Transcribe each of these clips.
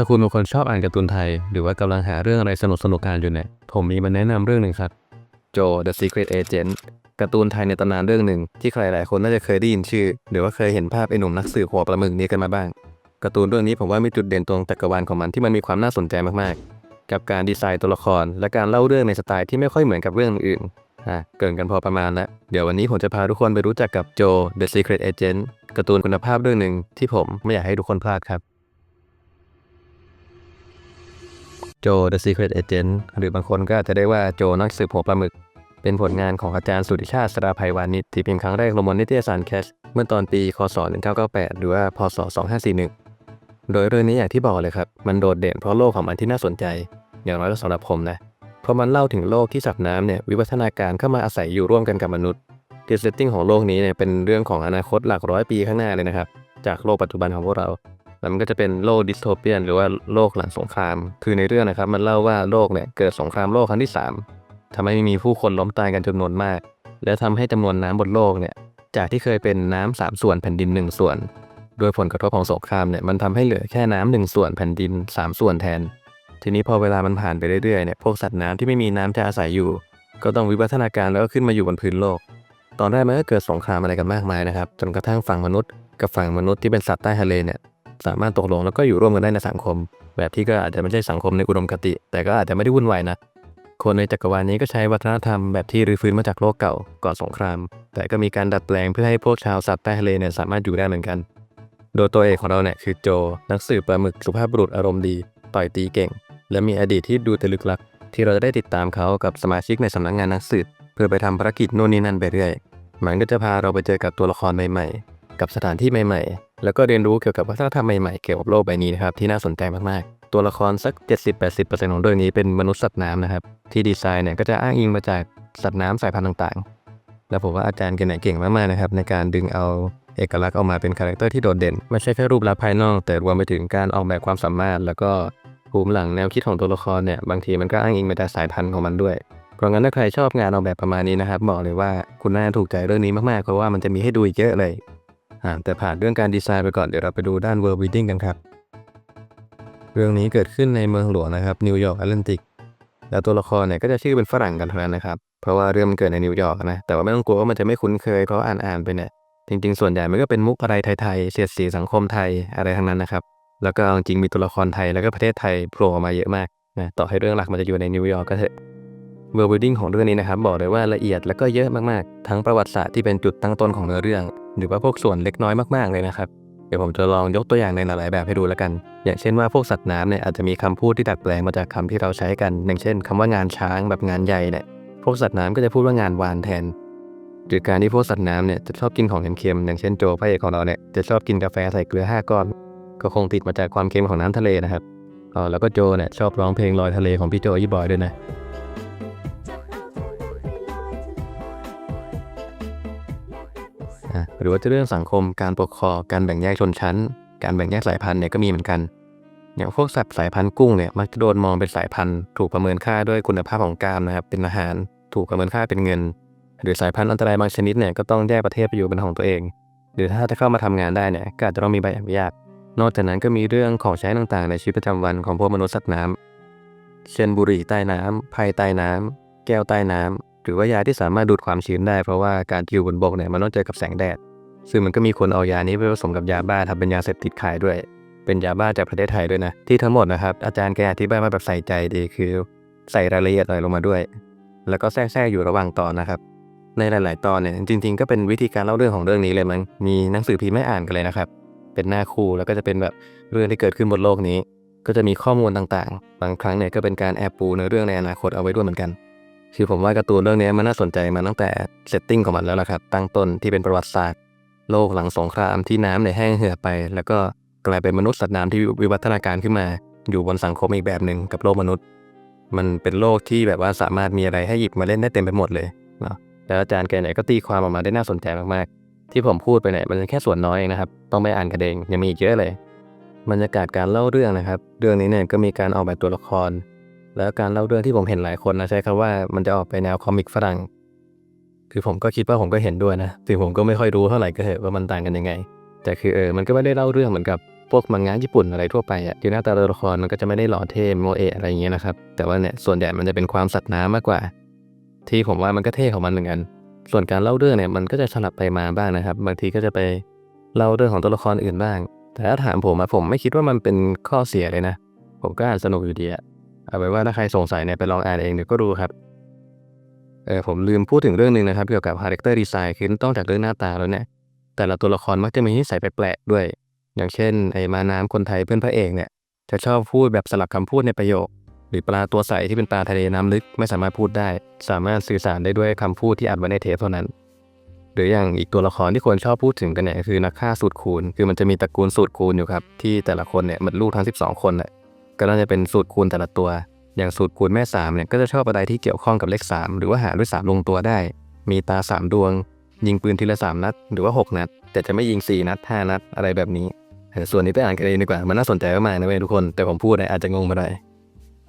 ถ้าคุณเป็นคนชอบอ่านการ์ตูนไทย หรือว่ากำลังหาเรื่องอะไรสนุกสนุกๆอ่านอยู่เนี่ย ผมมีมาแนะนำเรื่องหนึ่งครับ โจ The Secret Agent การ์ตูนไทยในตำนานเรื่องหนึ่งที่ใครหลายคนน่าจะเคยได้ยินชื่อ หรือว่าเคยเห็นภาพไอ้หนุ่มนักสืบหัวปลาหมึกนี้กันมาบ้างการ์ตูนเรื่องนี้ผมว่ามีจุดเด่นตรงจักรวาลของมันที่มันมีความน่าสนใจมากๆ กับการดีไซน์ตัวละคร และการเล่าเรื่องในสไตล์ที่ไม่ค่อยเหมือนกับเรื่องอื่นอะเกินกันพอประมาณแล้วเดี๋ยววันนี้ผมจะพาทุกคนไปรู้จักกับโจ The Secret Agent การ์ตูนคุณภาพเรื่องหนึ่งที่ผมไม่อยากให้ทุกคนพลาดครับ โจ The Secret Agent หรือบางคนก็อาจจะได้ว่าโจนักสืบหัวปลาหมึก เป็นผลงานของอาจารย์สุริชาติสราภัยวานิชที่พิมพ์ครั้งแรกลงบนนิตยสารแคชเมื่อตอนปีคศ 1998 หรือว่าพศ 2541 โดยเรื่องนี้อย่างที่บอกเลยครับ มันโดดเด่นเพราะโลกของมันที่น่าสนใจ อย่างน้อยก็สำหรับผมนะ เพราะมันเล่าถึงโลกที่สัตว์น้ำเนี่ยวิวัฒนาการเข้ามาอาศัยอยู่ร่วมกันกับมนุษย์ที่เซตติ้งของโลกนี้เนี่ยเป็นเรื่องของอนาคตหลักร้อยปีข้างหน้าเลยนะครับจากโลกปัจจุบันของพวกเรา แล้วมันก็จะเป็นโลกดิสโทเปียน หรือว่าโลกหลังสงคราม คือในเรื่องนะครับ มันเล่าว่าโลกเนี่ยเกิดสงครามโลกครั้งที่ 3ทำให้มีผู้คนล้มตายกันจำนวนมาก และทำให้จำนวนน้ำบนโลกเนี่ยจากที่เคยเป็นน้ำสามส่วนแผ่นดินหนึ่งส่วน โดยผลกระทบของสงครามเนี่ยมันทำให้เหลือแค่น้ำหนึ่งส่วนแผ่นดินสามส่วนแทน ทีนี้พอเวลามันผ่านไปเรื่อยๆเนี่ยพวกสัตว์น้ำที่ไม่มีน้ำจะอาศัยอยู่ ก็ต้องวิวัฒนาการแล้วก็ขึ้นมาอยู่บนพื้นโลก ตอนแรกมันก็เกิดสงครามอะไรกันมากมายนะครับจนกระทั่งฝั่งมนุษย์กับฝั่งมนุษย์ที่เป็นสัตว์ใต้ทะเลเนี่ย สามารถตกลงแล้วก็อยู่ร่วมกันได้ในสังคม แบบที่ก็อาจจะไม่ใช่สังคมในอุดมคติ แต่ก็อาจจะไม่ได้วุ่นวายนะคนในจักรวาลนี้ก็ใช้วัฒนธรรมแบบที่รื้อฟื้นมาจากโลกเก่าก่อนสงคราม แต่ก็มีการดัดแปลงเพื่อให้พวกชาวสัตว์ใต้ทะเลเนี่ยสามารถอยู่ได้เหมือนกัน โดยตัวเอกของเราเนี่ยคือโจ นักสืบปลาหมึกสุภาพบุรุษอารมณ์ดี ต่อยตีเก่ง และมีอดีตที่ดูตะลึกลักที่เราจะได้ติดตามเขากับสมาชิกในสำนักงานนักสืบเพื่อไปทำภารกิจโน่นนี่นั่นไปเรื่อยมันก็จะพาเราไปเจอกับตัวละครใหม่ๆ กับสถานที่ใหม่ๆ แล้วก็เรียนรู้เกี่ยวกับวัฒนธรรมใหม่ๆเกี่ยวกับโลกใบนี้นะครับที่น่าสนใจมากๆ ตัวละครสัก 70-80%ของเรื่องนี้เป็นมนุษย์สัตว์น้ำนะครับที่ดีไซน์เนี่ยก็จะอ้างอิงมาจากสัตว์น้ำสายพันธุ์ต่างๆ แล้วผมว่าอาจารย์เก่งเก่งมากๆนะครับในการดึงเอาเอกลักษณ์ออกมาเป็นคาแรคเตอร์ที่โดดเด่น ไม่ใช่แค่รูปลักษณ์ภายนอก แต่รวมไปถึงการออกแบบความสามารถ แล้วก็ภูมิหลังแนวคิดของตัวละครเนี่ยบางทีมันก็อ้างอิงมาจากสายพันธุ์ของมันด้วย เพราะงั้นถ้าใครชอบงานออกแบบประมาณนี้นะครับบอกเลยว่าคุณน่าจะถูกใจเรื่องนี้มากๆเพราะว่ามันจะมีให้ดูอีกเยอะเลย แต่ผ่านเรื่องการดีไซน์ไปก่อนเดี๋ยวเราไปดูด้าน world building กันครับ เรื่องนี้เกิดขึ้นในเมืองหลวงนะครับนิวยอร์กแอตแลนติกแล้วตัวละครเนี่ยก็จะชื่อเป็นฝรั่งกันเท่านั้นนะครับ เพราะว่าเรื่องมันเกิดในนิวยอร์กนะ แต่ว่าไม่ต้องกลัวว่ามันจะไม่คุ้นเคย เพราะอ่านอ่านๆไปเนี่ย จริง ๆ ส่วนใหญ่มันก็เป็นมุกอะไรไทยๆ เสียดสีสังคมไทยอะไรทั้งนั้นนะครับ แล้วก็จริงๆมีตัวละครไทยแล้วก็ประเทศไทยโผล่ออกมาเยอะมากนะ ต่อให้เรื่องหลักมันจะอยู่ในนิวยอร์กก็เถอะเวอร์บิลดิ้งของเรื่องนี้นะครับบอกเลยว่าละเอียดแล้วก็เยอะมากๆ ทั้งประวัติศาสตร์ที่เป็นจุดตั้งต้นของเนื้อเรื่อง หรือว่าพวกส่วนเล็กน้อยมากๆเลยนะครับ เดี๋ยวผมจะลองยกตัวอย่างในหลายๆแบบให้ดูแล้วกัน อย่างเช่นว่าพวกสัตว์น้ำเนี่ยอาจจะมีคำพูดที่ดัดแปลงมาจากคำที่เราใช้กัน อย่างเช่นคำว่างานช้างแบบงานใหญ่เนี่ย พวกสัตว์น้ำก็จะพูดว่างานวานแทน หรือการที่พวกสัตว์น้ำเนี่ยจะชอบกินของเค็มๆอย่างเช่นโจพระเอกของเราเนี่ยจะชอบกินกาแฟใส่เกลือห้าก้อน ก็คงติดมาจากความเค็มของน้ำทะเลนะครับอ๋อแล้วก็โจเนี่ยชอบร้องเพลงลอยทะเลของพี่โจยี่บอยด้วยนะ หรือว่าจะเรื่องสังคมการปกครองการแบ่งแยกชนชั้น การแบ่งแยกสายพันธุ์เนี่ยก็มีเหมือนกันอย่างพวกสัตว์สายพันธุ์กุ้งเนี่ยมักจะโดนมองเป็นสายพันธุ์ถูกประเมินค่าด้วยคุณภาพของกามนะครับเป็นอาหารถูกประเมินค่าเป็นเงิน หรือสายพันธุ์อันตรายบางชนิดเนี่ยก็ต้องแยกประเทศไปอยู่เป็นของตัวเอง หรือถ้าจะเข้ามาทำงานได้เนี่ยก็อาจจะต้องมีใบอนุญาตนอกจากนั้นก็มีเรื่องของใช้ต่างๆ ในชีวิตประจำวันของพวกมนุษย์สัตว์น้ำเช่นบุหรี่ใต้น้ำไพ่ใต้น้ำแก้วใต้น้ำหรือว่ายาที่สามารถดูดความชื้นได้ เพราะว่าการอยู่บนบกเนี่ยมันต้องเจอกับแสงแดด ซึ่งมันก็มีคนเอายานี้ไปผสมกับยาบ้าทำเป็นยาเสพติดขายด้วย เป็นยาบ้าจากประเทศไทยด้วยนะ ที่ทั้งหมดนะครับ อาจารย์แกอธิบายมาแบบใส่ใจดีคือใส่รายละเอียดหน่อยลงมาด้วย แล้วก็แทรกอยู่ระหว่างตอนนะครับ ในหลาย ๆ ตอนเนี่ยจริง ๆ ก็เป็นวิธีการเล่าเรื่องของเรื่องนี้เลยมั้งมีหนังสือพิมพ์ให้อ่านกันเลยนะครับ เป็นหน้าคู่แล้วก็จะเป็นแบบเรื่องที่เกิดขึ้นบนโลกนี้ ก็จะมีข้อมูลต่างๆ บางครั้งเนี่ยก็เป็นการแอบปูในเรื่องในอนาคตเอาไว้ด้วยเหมือนกันคือผมว่าการ์ตูนเรื่องนี้มันน่าสนใจมาตั้งแต่เซตติ้งของมันแล้วล่ะครับ ตั้งต้นที่เป็นประวัติศาสตร์ โลกหลังสงครามที่น้ำเนี่ยแห้งเหือดไป แล้วก็กลายเป็นมนุษย์สัตว์น้ำที่วิวัฒนาการขึ้นมา อยู่บนสังคมอีกแบบหนึ่งกับโลกมนุษย์ มันเป็นโลกที่แบบว่าสามารถมีอะไรให้หยิบมาเล่นได้เต็มไปหมดเลยเนาะแล้วอาจารย์แกเนี่ยก็ตีความออกมาได้น่าสนใจมากๆ ที่ผมพูดไปเนี่ยมันแค่ส่วนน้อยเองนะครับ ต้องไปอ่านกันเองยังมีอีกเยอะเลยบรรยากาศการเล่าเรื่องนะครับ เรื่องนี้เนี่ยก็มีการออกแบบตัวละคร แล้วการเล่าเรื่องที่ผมเห็นหลายคนนะใช้คำว่ามันจะออกไปแนวคอมิกฝรั่ง คือผมก็คิดว่าผมก็เห็นด้วยนะถึงผมก็ไม่ค่อยรู้เท่าไหร่ก็เถอะว่ามันต่างกันยังไง แต่คือเออมันก็ไม่ได้เล่าเรื่องเหมือนกับพวกมังงะญี่ปุ่นอะไรทั่วไปอะคือหน้าตาตัวละครมันก็จะไม่ได้หล่อเท่โมเอะอะไรอย่างเงี้ยนะครับแต่ว่าเนี่ยส่วนใหญ่มันจะเป็นความสัตว์น้ำมากกว่า ที่ผมว่ามันก็เท่ของมันเหมือนกัน ส่วนการเล่าเรื่องเนี่ยมันก็จะสลับไปมาบ้างนะครับ บางทีก็จะไปเล่าเรื่องของตัวละครอื่นบ้าง แต่ถ้าถามผมอะผมไม่คิดว่ามันเป็นข้อเสียเลยนะ ผมก็อ่านสนุกอยู่ดีอะเอาไว้ว่าถ้าใครสงสัยเนี่ยไปลองอ่านเองเดี๋ยวก็รู้ครับ เออผมลืมพูดถึงเรื่องหนึ่งนะครับเกี่ยวกับ character design คือต้องจากเรื่องหน้าตาแล้วเนี่ย แต่ละตัวละครมักจะมีนิสัยแปลกๆด้วย อย่างเช่นไอ้มาน้ำคนไทยเพื่อนพระเอกเนี่ยจะชอบพูดแบบสลับคำพูดในประโยค หรือปลาตัวใสที่เป็นปลาทะเลน้ำลึกไม่สามารถพูดได้ สามารถสื่อสารได้ด้วยคำพูดที่อัดไว้ในเทปเท่านั้น หรืออย่างอีกตัวละครที่คนชอบพูดถึงกันเนี่ยคือนักฆ่าสูตรคูณ คือมันจะมีตระกูลสูตรคูณอยู่ครับที่แต่ละคนเนี่ยเหมือนลูกทั้ง 12 คนแหละก็น่าจะเป็นสูตรคูณแต่ละตัว อย่างสูตรคูณแม่สามเนี่ยก็จะชอบอะไรที่เกี่ยวข้องกับเลข 3 หรือว่าหารด้วย 3 ลงตัวได้ มีตา 3 ดวง ยิงปืนทีละ 3 นัด หรือว่า 6 นัด แต่จะไม่ยิง 4 นัด 5 นัด อะไรแบบนี้ ส่วนนี้ไปอ่านกันเองดีกว่า มันน่าสนใจมากนะเว้ยทุกคน แต่ผมพูดเนี่ยอาจจะงงไปหน่อย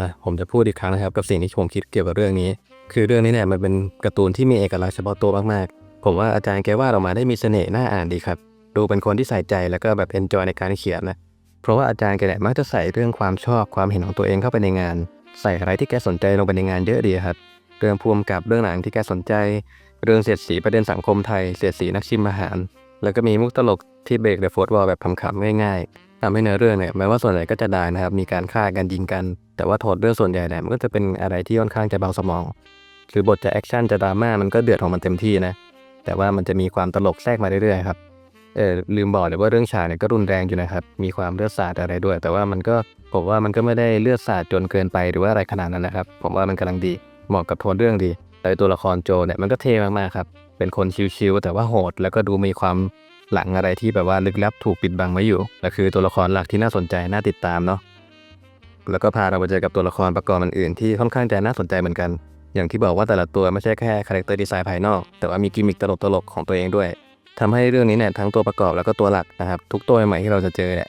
นะผมจะพูดอีกครั้งนะครับกับสิ่งที่ผมคิดเกี่ยวกับเรื่องนี้ คือเรื่องนี้เนี่ยมันเป็นการ์ตูนที่มีเอกลักษณ์เฉพาะตัวมากๆ ผมว่าอาจารย์แกวาดออกมาได้มีเสน่ห์น่าอ่านดีครับ ดูเป็นคนที่ใส่ใจแล้วก็แบบเอนจอยในการเขียนนะ เพราะว่าอาจารย์แกเนี่ยมักจะใส่เรื่องความชอบความเห็นของตัวเองเข้าไปในงาน ใส่อะไรที่แกสนใจลงไปในงานเยอะดีครับ เรื่องภูมิกับเรื่องหนังที่แกสนใจ เรื่องเสียดสีประเด็นสังคมไทย เสียดสีนักชิมอาหาร แล้วก็มีมุกตลกที่เบรกเดอะโฟร์วอลแบบขำๆง่ายๆทำให้เนื้อเรื่องเนี่ยแม้ว่าส่วนใหญ่ก็จะดายนะครับ มีการฆ่ากันยิงกัน แต่ว่าโทษเรื่องส่วนใหญ่เนี่ยมันก็จะเป็นอะไรที่ค่อนข้างจะเบาสมอง หรือบทจะแอคชั่นจะดราม่ามันก็เดือดของมันเต็มที่นะ แต่ว่ามันจะมีความตลกแทรกมาเรื่อยๆครับ เออลืมบอกเลยว่าเรื่องฉากเนี่ยก็รุนแรงอยู่นะครับ มีความเลือดสาดอะไรด้วย แต่ว่ามันก็ผมว่ามันก็ไม่ได้เลือดสาดจนเกินไปหรือว่าอะไรขนาดนั้นนะครับ ผมว่ามันกำลังดีเหมาะกับโทนเรื่องดี แต่ตัวละครโจเนี่ยมันก็เท่มากๆครับเป็นคนชิวๆแต่ว่าโหด แล้วก็ดูมีความหลังอะไรที่แบบว่าลึกลับถูกปิดบังไว้อยู่และคือตัวละครหลักที่น่าสนใจน่าติดตามเนาะแล้วก็พาเราไปเจอกับตัวละครประกอบอื่นๆที่ค่อนข้างจะน่าสนใจเหมือนกัน อย่างที่บอกว่าแต่ละตัวไม่ใช่แค่คาแรคเตอร์ดีไซน์ภายนอก แต่ว่ามีกิมมิคตลกๆของตัวเองด้วย ทำให้เรื่องนี้เนี่ยทั้งตัวประกอบแล้วก็ตัวหลักนะครับ ทุกตัวใหม่ที่เราจะเจอเนี่ย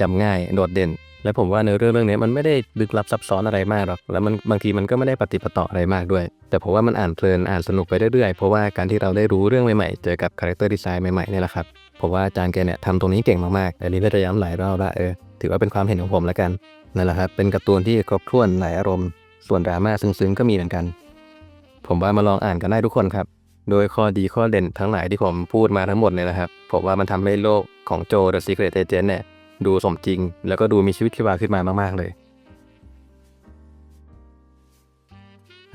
จำง่ายโดดเด่น และผมว่าในเรื่องเรื่องนี้มันไม่ได้ลึกลับซับซ้อนอะไรมากหรอกแล้วมันบางทีมันก็ไม่ได้ปฏิปต่ออะไรมากด้วย แต่ผมว่ามันอ่านเพลินอ่านสนุกไปเรื่อยๆเพราะว่าการที่เราได้รู้เรื่องใหม่ๆเจอกับคาแรคเตอร์ดีไซน์ใหม่ๆเนี่ยแหละครับผมว่าอาจารย์แกเนี่ยทำตรงนี้เก่งมากๆอันนี้ก็จะย้ำหลายรอบละเออถือว่าเป็นความเห็นของผมแล้วกันนั่นแหละครับเป็นการ์ตูนที่ครบถ้วนหลายอารมณ์ ส่วนดราม่าซึ้งๆก็มีเหมือนกัน ผมว่ามาลองอ่านกันได้ทุกคนครับ โดยข้อดีข้อเด่นทั้งหลายที่ผมพูดมาทั้งหมดเนี่ยนะครับผมว่ามันทำให้โลกของโจ The Secret Agent เนี่ยดูสมจริง แล้วก็ดูมีชีวิตชีวาขึ้นมามาก ๆ เลย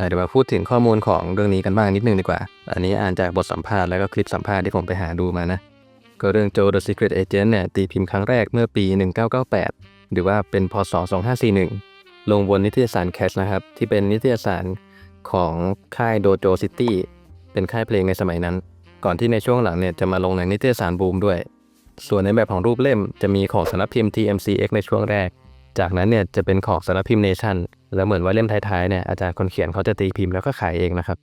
เดี๋ยวมาพูดถึงข้อมูลของเรื่องนี้กันบ้างนิดนึงดีกว่า อันนี้อ่านจากบทสัมภาษณ์แล้วก็คลิปสัมภาษณ์ที่ผมไปหาดูมานะ ก็เรื่องโจ The Secret Agent เนี่ยตีพิมพ์ครั้งแรกเมื่อปี 1998 หรือว่าเป็นพศ 2541 ลงบนนิตยสารแคชนะครับ ที่เป็นนิตยสารของค่ายโดโจซิตี้ เป็นค่ายเพลงในสมัยนั้น ก่อนที่ในช่วงหลังเนี่ยจะมาลงในนิตยสารบูมด้วย ส่วนในแบบของรูปเล่มจะมีของสำนักพิมพ์ TMCX ในช่วงแรก จากนั้นเนี่ยจะเป็นของสำนักพิมพ์เนชั่นแล้วเหมือนว่าเล่มท้ายๆเนี่ยอาจารย์คนเขียนเขาจะตีพิมพ์แล้วก็ขายเองนะครับ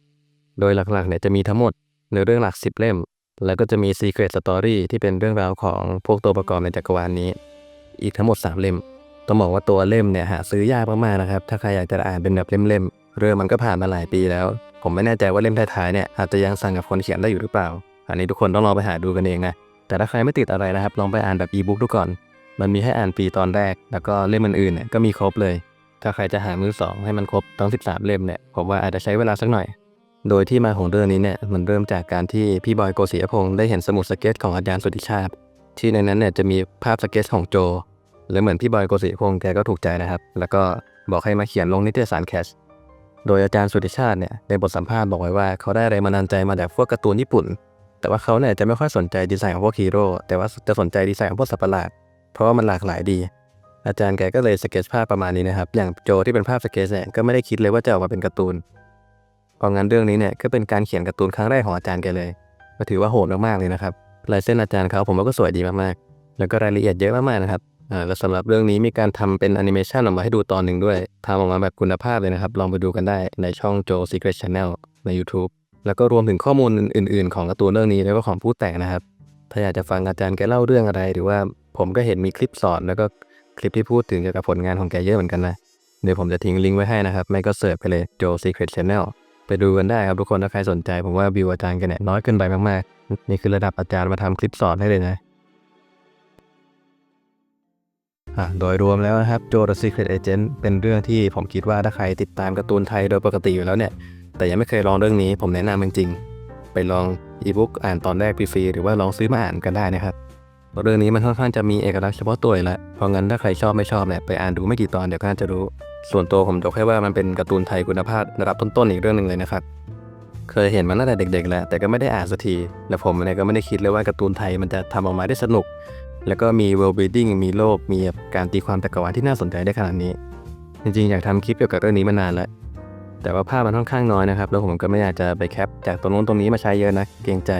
โดยหลักๆเนี่ยจะมีทั้งหมดในเรื่องหลัก 10 เล่ม แล้วก็จะมี Secret Story ที่เป็นเรื่องราวของพวกตัวประกอบในจักรวาลนี้ อีกทั้งหมด 3 เล่ม ต้องบอกว่าตัวเล่มเนี่ยหาซื้อยากมากๆนะครับ ถ้าใครอยากจะอ่านเป็นแบบเล่มๆ เรื่องมันก็ผ่านมาหลายปีแล้ว ผมไม่แน่ใจว่าเล่มท้ายๆเนี่ยอาจจะยังสั่งกับคนเขียนได้อยู่หรือเปล่า อันนี้ทุกคนต้องลองไปหาดูกันเองนะ แต่ถ้าใครไม่ติดอะไรนะครับ ลองไปอ่านแบบอีบุ๊กดูก่อน มันมีให้อ่านฟรีตอนแรก แล้วก็เล่มอื่นๆเนี่ยก็มีครบเลย ถ้าใครจะหามือสองให้มันครบทั้ง 13 เล่มเนี่ย ผมว่าอาจจะใช้เวลาสักหน่อย โดยที่มาของเรื่องนี้เนี่ยมันเริ่มจากการที่พี่บอยโกศิยพงศ์ได้เห็นสมุดสเก็ตของอาจารย์สุทธิชาติ ที่ในนั้นเนี่ยจะมีภาพสเก็ตของโจ แล้วเหมือนพี่บอยโกศิยพงศ์แกก็ถูกใจนะครับ แล้วก็บอกให้มาเขียนลงนิตยสารแคช โดยอาจารย์สุทธิชาติเนี่ยในบทสัมภาษณ์บอกไว้ว่าเขาได้แรงบันดาลใจมาจากพวกการ์ตูนญี่ปุ่น แต่ว่าเขาเนี่ยจะไม่ค่อยสนใจดีไซน์ของพวกฮีโร่แต่ว่าจะสนใจดีไซน์ของพวกสัตว์ประหลาด เพราะว่ามันหลากหลายดี อาจารย์แกก็เลยสเก็ตภาพประมาณนี้นะครับ อย่างโจที่เป็นภาพสเก็ตเนี่ยก็ไม่ได้คิดเลยว่าจะออกมาเป็นการ์ตูนพราะงั้นเรื่องนี้เนี่ยก็เป็นการเขียนการ์ตูนครั้งแรกของอาจารย์แกเลยก็ถือว่าโหดมากๆเลยนะครับลายเส้นอาจารย์เขาผมว่าก็สวยดีมากๆแล้วก็รายละเอียดเยอะมากๆนะครับ อ่าแล้วสำหรับเรื่องนี้มีการทำเป็นแอนิเมชันออกมาให้ดูตอนหนึ่งด้วยทำออกมาแบบคุณภาพเลยนะครับ ลองไปดูกันได้ในช่อง Joe Secret Channel ใน YouTube แล้วก็รวมถึงข้อมูลอื่น ๆ ของการ์ตูนเรื่องนี้แล้วก็ของผู้แต่งนะครับ ถ้าอยากจะฟังอาจารย์แกเล่าเรื่องอะไร หรือว่าผมก็เห็นมีคลิปสอนแล้วก็คลิปที่พูดถึงเกี่ยวกับผลงานของแกเยอะเหมือนกันนะ เดี๋ยวผมจะทิ้งลิงก์ไว้ให้นะครับ ไม่ก็เสิร์ชไปเลย Joe Secret Channel ไปดูกันได้ครับทุกคนถ้าใครสนใจ ผมว่าวิวอาจารย์แกเนี่ยน้อยเกินไปมากๆ นี่คือระดับอาจารย์มาทำคลิปสอนให้เลยนะ อะโดยรวมแล้วนะครับโจ The Secret Agent เป็นเรื่องที่ผมคิดว่าถ้าใครติดตามการ์ตูนไทยโดยปกติอยู่แล้วเนี่ย แต่ยังไม่เคยลองเรื่องนี้ผมแนะนำจริงๆ ไปลองอีบุ๊กอ่านตอนแรกฟรีๆหรือว่าลองซื้อมาอ่านกันได้นะครับเรื่องนี้มันค่อนข้างจะมีเอกลักษณ์เฉพาะตัวแล้วเพราะงั้นถ้าใครชอบไม่ชอบเนี่ยไปอ่านดูไม่กี่ตอนเดี๋ยวก็น่าจะรู้ ส่วนตัวผมยกให้ว่ามันเป็นการ์ตูนไทยคุณภาพระดับต้นๆอีกเรื่องหนึ่งเลยนะครับเคยเห็นมันตั้งแต่เด็กๆแล้วแต่ก็ไม่ได้อ่านสักทีและผมเนี่ยก็ไม่ได้คิดเลยว่าการ์ตูนไทยมันจะทำออกมาได้สนุก แล้วก็มี world building มีโลก มีการตีความจักรวาที่น่าสนใจได้ขนาดนี้ จริงๆ อยากทำคลิปเกี่ยวกับเรื่องนี้มานานแล้ว แต่ว่าภาพมันค่อนข้างน้อยนะครับ แล้วผมก็ไม่อยากจะไปแคปจากตรงนู้นตรงนี้มาใช้เยอะนะ เกรงใจ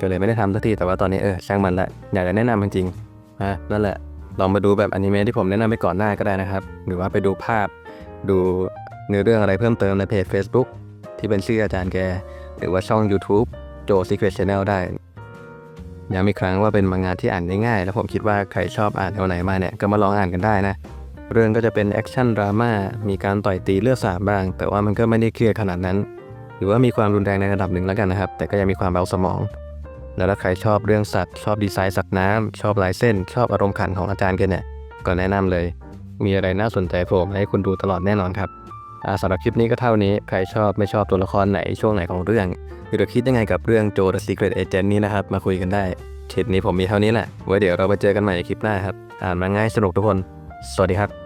ก็เลยไม่ได้ทำสักที แต่ว่าตอนนี้เออช่างมันละ อยากจะแนะนำจริงๆอะนั่นแหละ ลองมาดูแบบอนิเมะที่ผมแนะนำไปก่อนหน้าก็ได้นะครับ หรือว่าไปดูภาพ ดูเนื้อเรื่องอะไรเพิ่มเติมในเพจ Facebook ที่เป็นชื่ออาจารย์แก หรือว่าช่อง YouTube โจ Secret Channel ได้ ย้ำอีกครั้งว่าเป็นมังงะที่อ่านได้ง่าย แล้วผมคิดว่าใครชอบอ่านแนวไหนมาเนี่ยก็มาลองอ่านกันได้นะ เรื่องก็จะเป็นแอคชั่นดราม่ามีการต่อยตีเลือดสาดบ้าง แต่ว่ามันก็ไม่ได้เครียดขนาดนั้น หรือว่ามีความรุนแรงในระดับหนึ่งแล้วกันนะครับ แต่ก็ยังมีความเบาสมอง แล้วถ้าใครชอบเรื่องสัตว์ชอบดีไซน์สัตว์น้ำชอบลายเส้น ชอบอารมณ์ขันของอาจารย์กันเนี่ยก็แนะนำเลย มีอะไรน่าสนใจโผล่มาให้คุณดูตลอดแน่นอนครับ สำหรับคลิปนี้ก็เท่านี้ ใครชอบไม่ชอบตัวละครไหนช่วงไหนของเรื่อง หรือคิดยังไงกับเรื่องโจ The Secret Agent นี้นะครับ มาคุยกันได้คลิปนี้ผมมีเท่านี้แหละ ไว้เดี๋ยวเราไปเจอกันใหม่ในคลิปหน้าครับ อ่านมาง่ายสนุกทุกคน สวัสดีครับ